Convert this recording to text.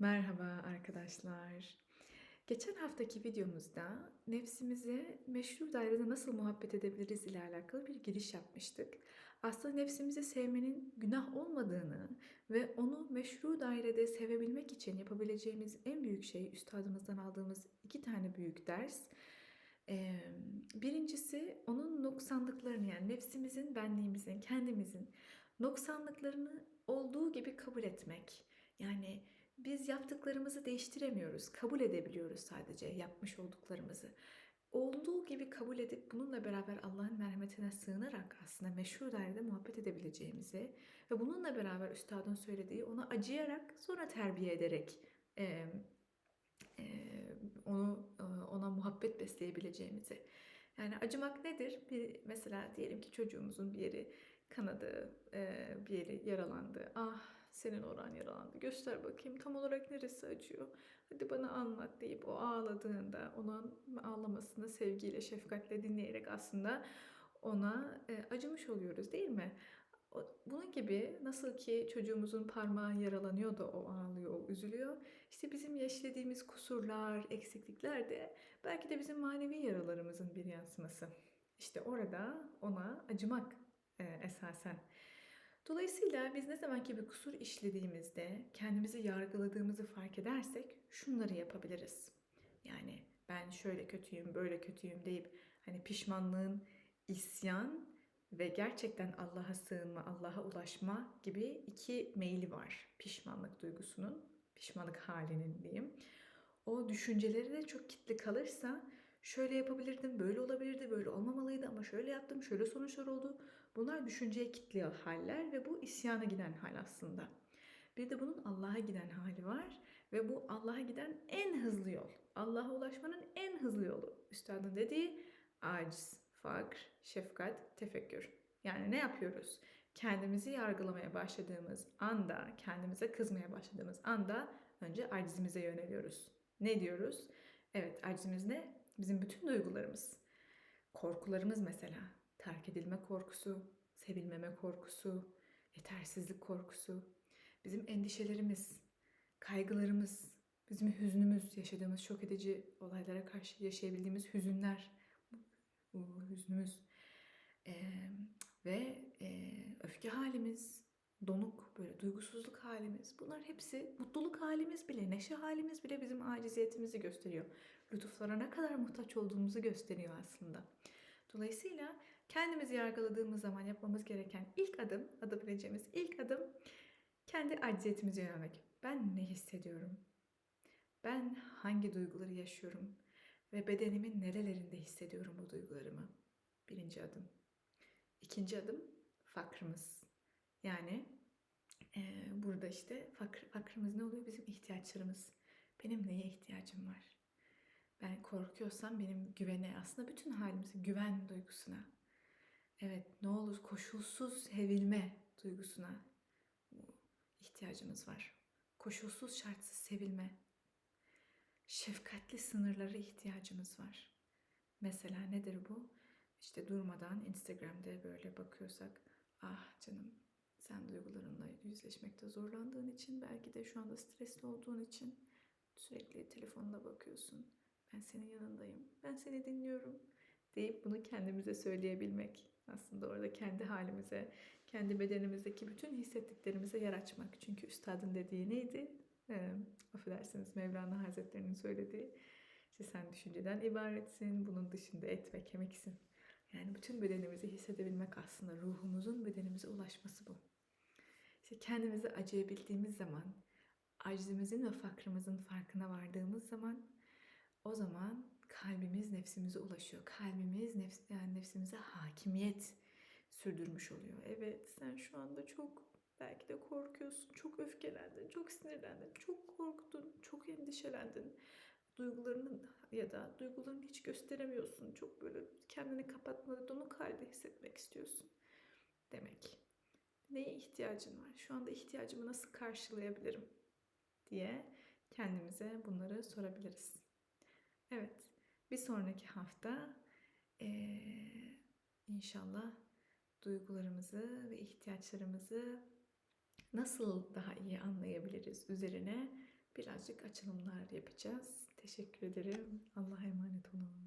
Merhaba arkadaşlar. Geçen haftaki videomuzda nefsimize meşru dairede nasıl muhabbet edebiliriz ile alakalı bir giriş yapmıştık. Aslında nefsimizi sevmenin günah olmadığını ve onu meşru dairede sevebilmek için yapabileceğimiz en büyük şey üstadımızdan aldığımız iki tane büyük ders. Birincisi onun noksanlıklarını yani nefsimizin, benliğimizin, kendimizin noksanlıklarını olduğu gibi kabul etmek. Yani biz yaptıklarımızı değiştiremiyoruz. Kabul edebiliyoruz sadece yapmış olduklarımızı. Olduğu gibi kabul edip bununla beraber Allah'ın merhametine sığınarak aslında meşhur dairede muhabbet edebileceğimizi ve bununla beraber üstadın söylediği ona acıyarak sonra terbiye ederek e, e, onu e, ona muhabbet besleyebileceğimizi. Yani acımak nedir? Bir mesela diyelim ki çocuğumuzun bir yeri kanadı, e, bir yeri yaralandı. Ah senin oran yaralandı. Göster bakayım tam olarak neresi acıyor. Hadi bana anlat deyip o ağladığında onun ağlamasını sevgiyle, şefkatle dinleyerek aslında ona e, acımış oluyoruz değil mi? Bunun gibi nasıl ki çocuğumuzun parmağı yaralanıyor da o ağlıyor, o üzülüyor. İşte bizim yaşadığımız kusurlar, eksiklikler de belki de bizim manevi yaralarımızın bir yansıması. İşte orada ona acımak e, esasen. Dolayısıyla biz ne zamanki bir kusur işlediğimizde kendimizi yargıladığımızı fark edersek şunları yapabiliriz. Yani ben şöyle kötüyüm, böyle kötüyüm deyip hani pişmanlığın isyan ve gerçekten Allah'a sığınma, Allah'a ulaşma gibi iki meyli var pişmanlık duygusunun, pişmanlık halinin diyeyim. O düşünceleri de çok kitli kalırsa şöyle yapabilirdim, böyle olabilirdi, böyle olmamalıydı ama şöyle yaptım, şöyle sonuçlar oldu. Bunlar düşünceye kitli haller ve bu isyana giden hal aslında. Bir de bunun Allah'a giden hali var ve bu Allah'a giden en hızlı yol. Allah'a ulaşmanın en hızlı yolu. Üstadın dediği aciz, fakr, şefkat, tefekkür. Yani ne yapıyoruz? Kendimizi yargılamaya başladığımız anda, kendimize kızmaya başladığımız anda önce acizimize yöneliyoruz. Ne diyoruz? Evet acizimiz ne? Bizim bütün duygularımız. Korkularımız mesela. Terk edilme korkusu, sevilmeme korkusu, yetersizlik korkusu. Bizim endişelerimiz, kaygılarımız, bizim hüznümüz, yaşadığımız şok edici olaylara karşı yaşayabildiğimiz hüzünler, hüznümüz ee, ve e, öfke halimiz, donuk, böyle duygusuzluk halimiz. Bunlar hepsi mutluluk halimiz bile, neşe halimiz bile bizim aciziyetimizi gösteriyor. Lütuflara ne kadar muhtaç olduğumuzu gösteriyor aslında. Dolayısıyla kendimizi yargıladığımız zaman yapmamız gereken ilk adım, atabileceğimiz ilk adım kendi aciziyetimize yönelmek. Ben ne hissediyorum? Ben hangi duyguları yaşıyorum? Ve bedenimin nerelerinde hissediyorum bu duygularımı? Birinci adım. İkinci adım fakrımız. Yani e, burada işte fakr, fakrımız ne oluyor? Bizim ihtiyaçlarımız. Benim neye ihtiyacım var? Ben korkuyorsam benim güvene aslında bütün halimize güven duygusuna. Evet ne olur koşulsuz sevilme duygusuna ihtiyacımız var. Koşulsuz şartsız sevilme. Şefkatli sınırlara ihtiyacımız var. Mesela nedir bu? İşte durmadan Instagram'da böyle bakıyorsak ah canım sen duygularınla yüzleşmekte zorlandığın için belki de şu anda stresli olduğun için sürekli telefonuna bakıyorsun. Ben senin yanındayım. Ben seni dinliyorum deyip bunu kendimize söyleyebilmek. Aslında orada kendi halimize, kendi bedenimizdeki bütün hissettiklerimize yer açmak. Çünkü üstadın dediği neydi? E, affedersiniz Mevlana Hazretleri'nin söylediği. İşte sen düşünceden ibaretsin, bunun dışında et ve kemiksin. Yani bütün bedenimizi hissedebilmek aslında ruhumuzun bedenimize ulaşması bu. İşte kendimizi acıyabildiğimiz zaman, acizimizin ve fakrımızın farkına vardığımız zaman o zaman kalbimiz nefsimize ulaşıyor. Kalbimiz nefs, yani nefsimize hakimiyet sürdürmüş oluyor. Evet sen şu anda çok belki de korkuyorsun, çok öfkelendin, çok sinirlendin, çok korktun, çok endişelendin duygularını ya da duygularını hiç gösteremiyorsun. Çok böyle kendini kapatmadan onu kalbi hissetmek istiyorsun demek. Neye ihtiyacın var? Şu anda ihtiyacımı nasıl karşılayabilirim? diye kendimize bunları sorabiliriz. Evet, bir sonraki hafta ee, inşallah duygularımızı ve ihtiyaçlarımızı nasıl daha iyi anlayabiliriz üzerine birazcık açılımlar yapacağız. Teşekkür ederim. Allah'a emanet olun.